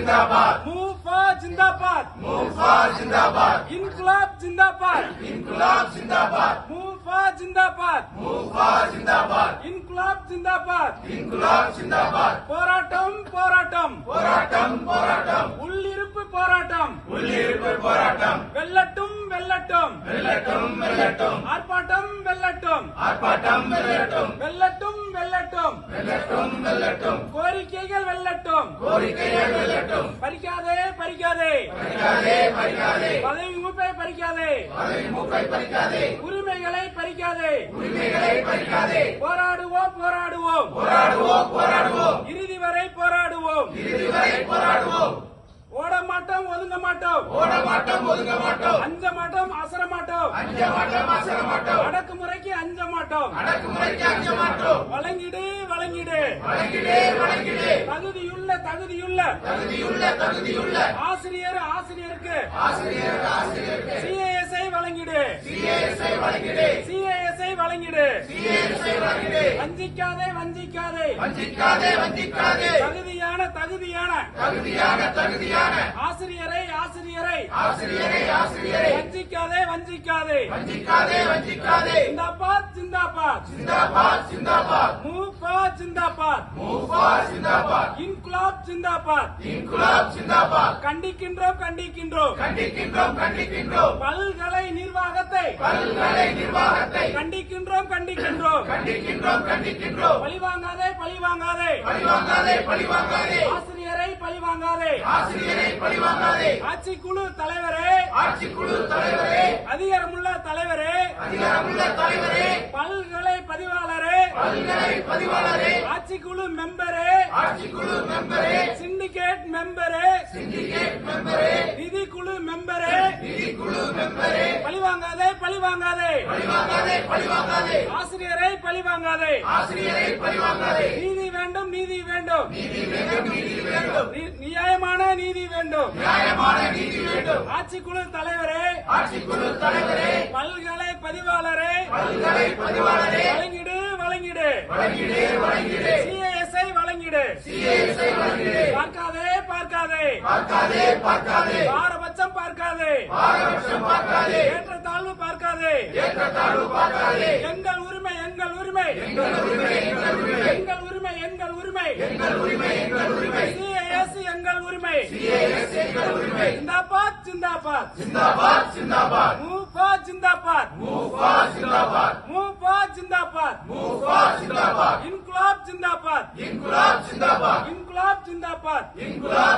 जिंदाबाद மூஃபா ஜிந்தாபாத் मूफा जिंदाबाद இன்குலாப் ஜிந்தாபாத் इनकलाब जिंदाबाद மூஃபா ஜிந்தாபாத் मूफा जिंदाबाद இன்குலாப் ஜிந்தாபாத் इनकलाब जिंदाबाद போராட்டம் போராட்டம் போராட்டம் போராட்டம் உள்ளிருப்பு போராட்டம் உள்ளிருப்பு போராட்டம் வெல்லட்டும் வெல்லட்டும் வெல்லட்டும் வெல்லட்டும் ஆர்ப்பாட்டம் வெல்லட்டும் ஆர்ப்பாட்டம் வெல்லட்டும் வெல்லட்டும் கோரிக்கைகள் வெல்லட்டும். கோரிக்கைகள் வெல்லட்டும். பறிக்காதே பறிக்காதே. பறிக்காதே பறிக்காதே. பதவி மூப்பை பறிக்காதே. பதவி மூக்கை பறிக்காதே. உரிமைகளை பறிக்காதே. உரிமைகளை பறிக்காதே. போராடுவோம் போராடுவோம். போராடுவோம் போராடுவோம். இறுதி வரை போராடுவோம். இறுதி வரை போராடுவோம். ஓட மாட்டோம் ஒதுங்க மாட்டோம். ஓட மாட்டோம் ஒதுங்க மாட்டோம். அஞ்ச மாட்டோம் அசர மாட்டோம். அஞ்ச மாட்டோம் அசர மாட்டோம். அடக்குமுறைக்கு அஞ்ச மாட்டோம் வழங்கிடு வழங்கிடு. வழங்கிடே வழங்கிடே தகுதியுள்ள தகுதியுள்ள. தகுதியுள்ள தகுதியுள்ள ஆசிரியர் ஆசிரியருக்கு. ஆசிரியர் ஆசிரியருக்கு சிஏஎஸ்ஐ வழங்கிடு. சிஏஎஸ்ஐ சிஏஎஸ்ஐ வழங்கிடு சிஏஎஸ்ஐ வஞ்சிக்காதே வஞ்சிக்காதே வஞ்சிக்காதே. வஞ்சிக்காதே தகுதியான தகுதியான. தகுதியான தகுதியான ஆசிரியரை ஆசிரியரை ஆசிரியரை ஆசிரியரை. வஞ்சிக்காதே. வஞ்சிக்காதே வஞ்சிக்காதே. வஞ்சிக்காதே ஜிந்தாபாத் ஜிந்தாபாத் சிந்தாபாத். சிந்தாபாத் மூஃபா ஜிந்தாபாத் மூஃபா சிந்தாபாத். இன்குலாப் ஜிந்தாபாத் இன்குலாப் சிந்தாபாத். கண்டிக்கின்றோம் கண்டிக்கின்றோம். கண்டிக்கின்றோம் கண்டிக்கின்றோம். பல்கலை நிர்வாகத்தை. பல்கலை நிர்வாகத்தை. கண்டிக்கின்றோம் கண்டிக்கின்றோம். கண்டிக்கின்றோம் கண்டிக்கின்றோம். பழிவாங்காதே பழிவாங்காதே. பழிவாங்காதே பழிவாங்காதே. ஆசிரியரை பழிவாங்காதே. ஆசிரியரை பழிவாங்காதே. ஆட்சிக்குழு தலைவரே. ஆட்சிக்குழு தலைவரே. அதிகாரமுள்ள தலைவரே. அதிகாரமுள்ள தலைவரே. பல்கலை பதிவாளரே. பல்கலை பதிவாளரே. ஆட்சிக்குழு மெம்பரே. ஆட்சிக்குழு மெம்பரே. சிண்டிகேட் மெம்பரே. சிண்டிகேட் மெம்பரே. நிதிக்குழு மெம்பரே. நிதிக்குழு மெம்பரே. பழிவாங்காதே பழிவாங்காதே. பழிவாங்காதே பழிவாங்காதே. ஆசிரியரை பழிவாங்காதே. ஆசிரியரை பழிவாங்காதே. நீதி வேண்டும் நீதி வேண்டும். நீதி வேண்டும் நீதி வேண்டும். நி- நியாயமான நீதி வேண்டும். நியாயமான நீதி வேண்டும். ஆட்சிக்குழு தலைவரே. ஆட்சிக்குழு தலைவரே. பல்கலை பதிவாளரே. பல்கலை பதிவாளரே. வழங்கிடு வழங்கிடு. வழங்கிடு வழங்கிடு. சிஐஎஸ்ஐ வழங்கிடு. சிஐஎஸ்ஐ வழங்கிடு. பார்க்காதே பார்க்காதே. பார்க்காதே பார்க்காதே. பாரபட்சம் பார்க்காதே. பாரபட்சம் பார்க்காதே. ஏற்ற தாழ்வு பார்க்காதே. ஏற்ற தாழ்வு பார்க்காதே. எங்கள் உரிமை எங்கள் உரிமை. எங்கள் உரிமை எங்கள் உரிமை. எங்கள் உரிமை எங்கள் உரிமை. जिंदाबाद जिंदाबाद जिंदाबाद जिंदाबाद मूफा जिंदाबाद मूफा जिंदाबाद मूफा जिंदाबाद मूफा जिंदाबाद इनकलाब जिंदाबाद इनकलाब जिंदाबाद इनकलाब जिंदाबाद इनकलाब